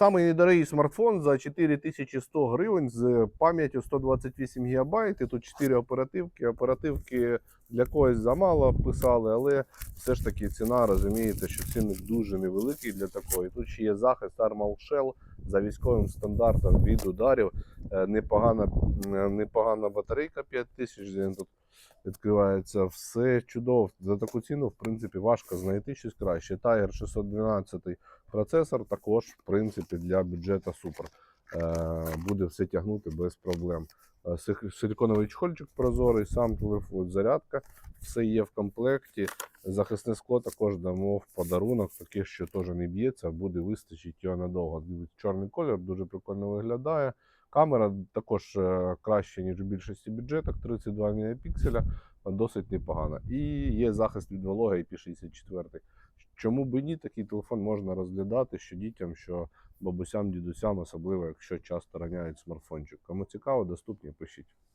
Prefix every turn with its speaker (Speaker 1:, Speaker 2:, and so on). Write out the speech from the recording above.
Speaker 1: Самий недорогий смартфон за 4100 гривень з пам'яттю 128 ГБ. І тут 4 оперативки. Оперативки для когось замало писали, але все ж таки ціна, розумієте, що цінник дуже невеликий для такої. Тут ще є захист Armal Shell за військовим стандартом від ударів. Е, Непогана, е, непогана батарейка 5000. Він тут відкривається. Все чудово. За таку ціну, в принципі, важко знайти щось краще. Tiger 612 процесор також, в принципі, для бюджету супер. Е, Буде все тягнути без проблем. Е, Силіконовий чохольчик прозорий, сам телефон, зарядка, все є в комплекті. Захисне скло також дамо в подарунок, таке, що теж не б'ється, буде вистачить його надовго. Чорний колір дуже прикольно виглядає. Камера також е, краще, ніж у більшості бюджеток, 32 мегапікселя, досить непогана. І є захист від вологи IP64. Чому би ні, такий телефон можна розглядати що дітям, що бабусям, дідусям, особливо якщо часто раняють смартфончик. Кому цікаво, доступні, пишіть.